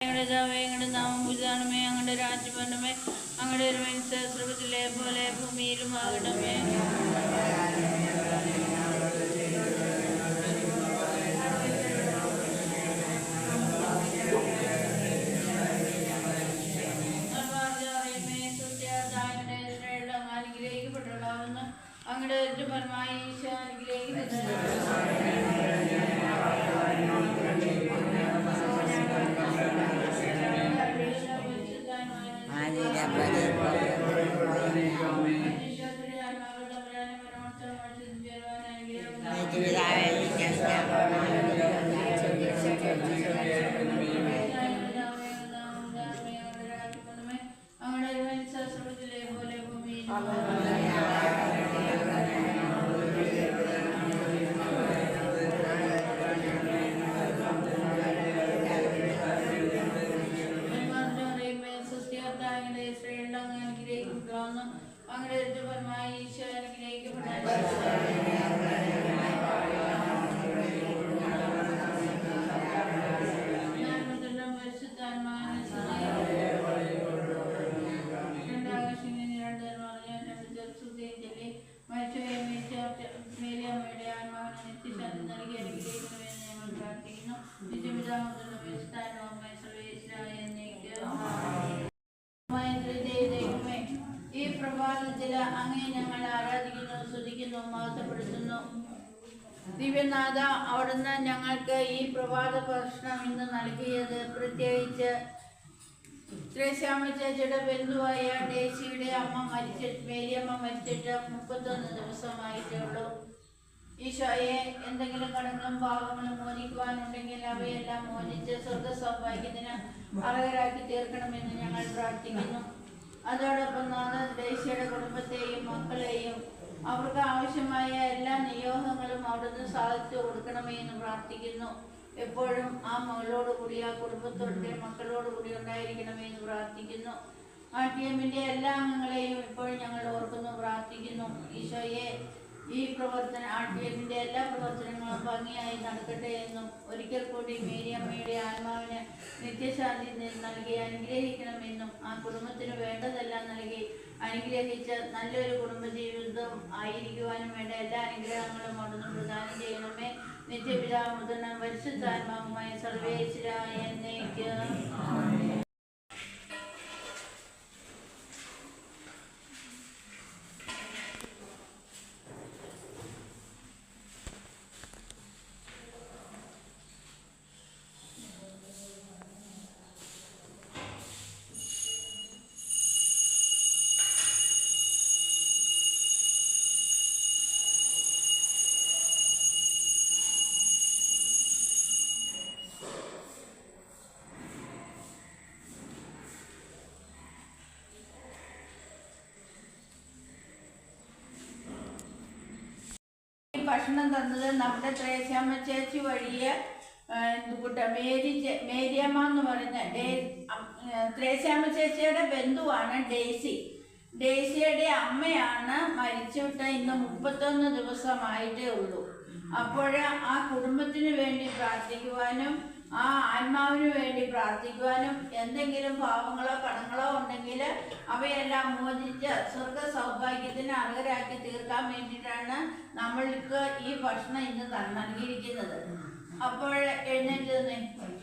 ഞങ്ങളുടെ ദാവേ ഞങ്ങളുടെ നാമം പുതുതാണമേ ഞങ്ങളുടെ രാജ്യം വരണമേ ഞങ്ങളുടെ ഒരു പോലെ ഭൂമിയിലും ആകണമേ. അനുഗ്രഹിക്കപ്പെട്ടുള്ളാവുന്ന അങ്ങയുടെ പരമായ ഈശോ അനുഗ്രഹിക്കപ്പെട്ടു ഞങ്ങൾ ഈ പ്രഭാതത്തിൽ അങ്ങേ ഞങ്ങൾ ആരാധിക്കുന്നു സ്തുതിക്കുന്നു മാസപ്പെടുത്തുന്നു ദിവ്യനാഥ അവിടുന്ന് ഞങ്ങൾക്ക് ഈ പ്രഭാത ഭക്ഷണം ഇന്ന് നൽകിയത് പ്രത്യേകിച്ച് ത്രേശ്യാമ ചേച്ചിയുടെ ബന്ധുവായ ഡേസിയുടെ അമ്മ മരിച്ചിട്ട് മേരിയമ്മ മരിച്ചിട്ട് മുപ്പത്തൊന്ന് ദിവസമായിട്ടേ ഉള്ളൂ. ഈശോയെ എന്തെങ്കിലും കടങ്ങളും പാപങ്ങളും മോചിക്കുവാനുണ്ടെങ്കിൽ അവയെല്ലാം മോചിച്ച് സ്വർഗ സൗഭാഗ്യത്തിന് അർഹരാക്കി തീർക്കണമെന്ന് ഞങ്ങൾ പ്രാർത്ഥിക്കുന്നു. അതോടൊപ്പം നാഥ ദേശീയയുടെ കുടുംബത്തെയും മക്കളെയും അവർക്ക് ആവശ്യമായ എല്ലാ നിയോഗങ്ങളും അവിടുന്ന് സാധിച്ചു കൊടുക്കണമേ പ്രാർത്ഥിക്കുന്നു. എപ്പോഴും ആ മകളോട് കൂടി ആ കുടുംബത്തോടെ മക്കളോട് കൂടി ഉണ്ടായിരിക്കണമേ എന്ന് പ്രാർത്ഥിക്കുന്നു. ആ ടീമിന്റെ എല്ലാ അംഗങ്ങളെയും ഇപ്പോഴും ഞങ്ങൾ ഓർക്കുന്നു പ്രാർത്ഥിക്കുന്നു. ഈശോയെ ഈ പ്രവർത്തന ആ ടീമിന്റെ എല്ലാ പ്രവർത്തനങ്ങളും ഭംഗിയായി നടക്കട്ടെ എന്നും ഒരിക്കൽ കൂടി മേരിയമ്മയുടെ ആത്മാവിന് നിത്യശാന്തി നൽകി അനുഗ്രഹിക്കണമെന്നും ആ കുടുംബത്തിന് വേണ്ടതെല്ലാം നൽകി അനുഗ്രഹിച്ച് നല്ലൊരു കുടുംബജീവിതം ആയിരിക്കുവാനും വേണ്ട എല്ലാ അനുഗ്രഹങ്ങളും അവിടുന്ന് പ്രദാനം ചെയ്യണമേ. നിത്യപിതാ മുതൽ പരിശുദ്ധാത്മാവുമായി സർവേശ്വരായ എന്നേക്ക് ഈ ഭക്ഷണം തന്നത് നമ്മുടെ ത്രേസ്യാമ്മ ചേച്ചി വഴിയെ മേരി മേരിയമ്മ എന്ന് പറഞ്ഞ ഡേ ഏ, ചേച്ചിയുടെ ബന്ധുവാണ് ഡേസി ഡേസിയുടെ അമ്മയാണ് മരിച്ചിട്ട് ഇന്ന് മുപ്പത്തൊന്ന് ദിവസമായിട്ടേ ഉള്ളൂ. അപ്പോൾ ആ കുടുംബത്തിന് വേണ്ടി പ്രാർത്ഥിക്കുവാനും ആ ആത്മാവിന് വേണ്ടി പ്രാർത്ഥിക്കുവാനും എന്തെങ്കിലും പാവങ്ങളോ കടങ്ങളോ ഉണ്ടെങ്കിൽ അവയെല്ലാം മോചിച്ച് സ്വർഗ സൗഭാഗ്യത്തിന് അർഹരാക്കി തീർക്കാൻ വേണ്ടിയിട്ടാണ് നമ്മൾക്ക് ഈ ഭക്ഷണം ഇന്ന് നൽകിയിരിക്കുന്നത്. അപ്പോൾ എഴുന്നേറ്റ് നിന്ന്.